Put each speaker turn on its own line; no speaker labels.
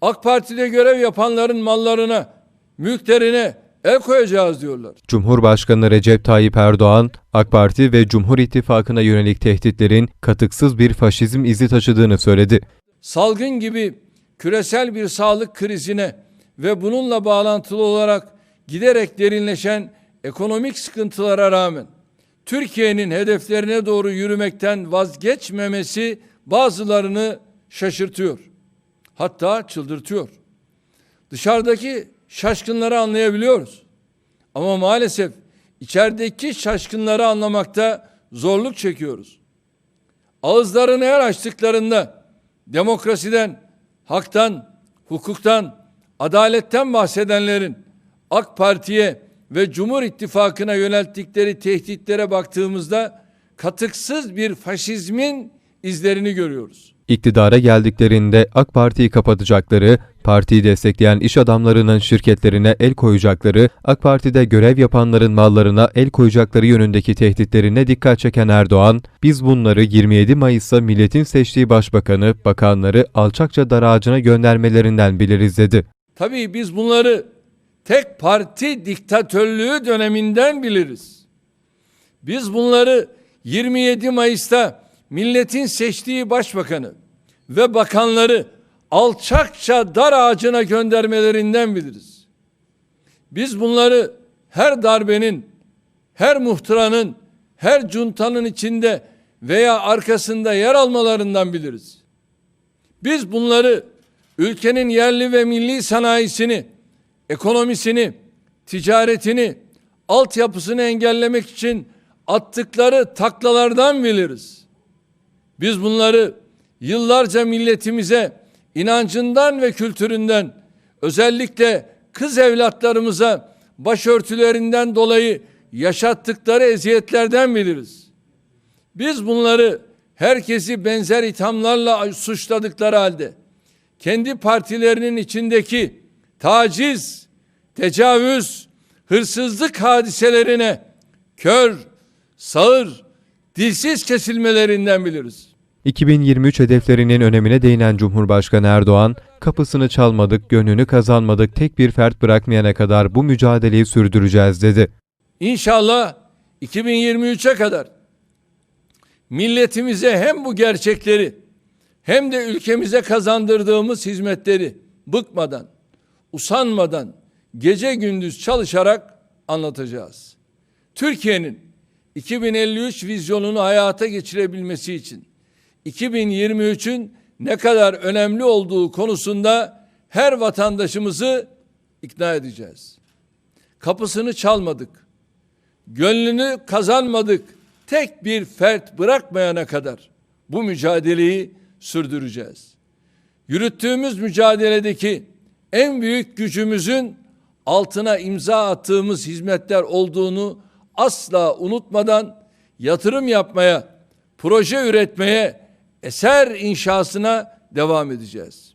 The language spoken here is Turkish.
AK Parti'de görev yapanların mallarına, mülklerine el koyacağız diyorlar.
Cumhurbaşkanı Recep Tayyip Erdoğan, AK Parti ve Cumhur İttifakı'na yönelik tehditlerin katıksız bir faşizm izi taşıdığını söyledi.
salgın gibi küresel bir sağlık krizine ve bununla bağlantılı olarak giderek derinleşen ekonomik sıkıntılara rağmen Türkiye'nin hedeflerine doğru yürümekten vazgeçmemesi bazılarını şaşırtıyor. Hatta çıldırtıyor. Dışarıdaki şaşkınları anlayabiliyoruz. Ama maalesef içerideki şaşkınları anlamakta zorluk çekiyoruz. Ağızlarını her açtıklarında demokrasiden, haktan, hukuktan, adaletten bahsedenlerin AK Parti'ye ve Cumhur İttifakı'na yönelttikleri tehditlere baktığımızda katıksız bir faşizmin izlerini görüyoruz.
İktidara geldiklerinde AK Parti'yi kapatacakları, partiyi destekleyen iş adamlarının şirketlerine el koyacakları, AK Parti'de görev yapanların mallarına el koyacakları yönündeki tehditlerine dikkat çeken Erdoğan, biz bunları 27 Mayıs'ta milletin seçtiği başbakanı, bakanları alçakça dar ağacına göndermelerinden biliriz dedi.
Tabii biz bunları tek parti diktatörlüğü döneminden biliriz. Biz bunları 27 Mayıs'ta milletin seçtiği başbakanı ve bakanları alçakça dar ağacına göndermelerinden biliriz. Biz bunları her darbenin, her muhtıranın, her cuntanın içinde veya arkasında yer almalarından biliriz. Biz bunları ülkenin yerli ve milli sanayisini, ekonomisini, ticaretini, altyapısını engellemek için attıkları taklalardan biliriz. Biz bunları yıllarca milletimize inancından ve kültüründen özellikle kız evlatlarımıza başörtülerinden dolayı yaşattıkları eziyetlerden biliriz. Biz bunları herkesi benzer ithamlarla suçladıkları halde kendi partilerinin içindeki taciz, tecavüz, hırsızlık hadiselerine kör, sağır, dilsiz kesilmelerinden biliriz.
2023 hedeflerinin önemine değinen Cumhurbaşkanı Erdoğan, kapısını çalmadık, gönlünü kazanmadık, tek bir fert bırakmayana kadar bu mücadeleyi sürdüreceğiz dedi.
İnşallah 2023'e kadar milletimize hem bu gerçekleri hem de ülkemize kazandırdığımız hizmetleri bıkmadan, usanmadan, gece gündüz çalışarak anlatacağız. Türkiye'nin 2053 vizyonunu hayata geçirebilmesi için 2023'ün ne kadar önemli olduğu konusunda her vatandaşımızı ikna edeceğiz. Kapısını çalmadık. Gönlünü kazanmadık. Tek bir fert bırakmayana kadar bu mücadeleyi sürdüreceğiz. Yürüttüğümüz mücadeledeki en büyük gücümüzün altına imza attığımız hizmetler olduğunu asla unutmadan yatırım yapmaya, proje üretmeye, eser inşasına devam edeceğiz.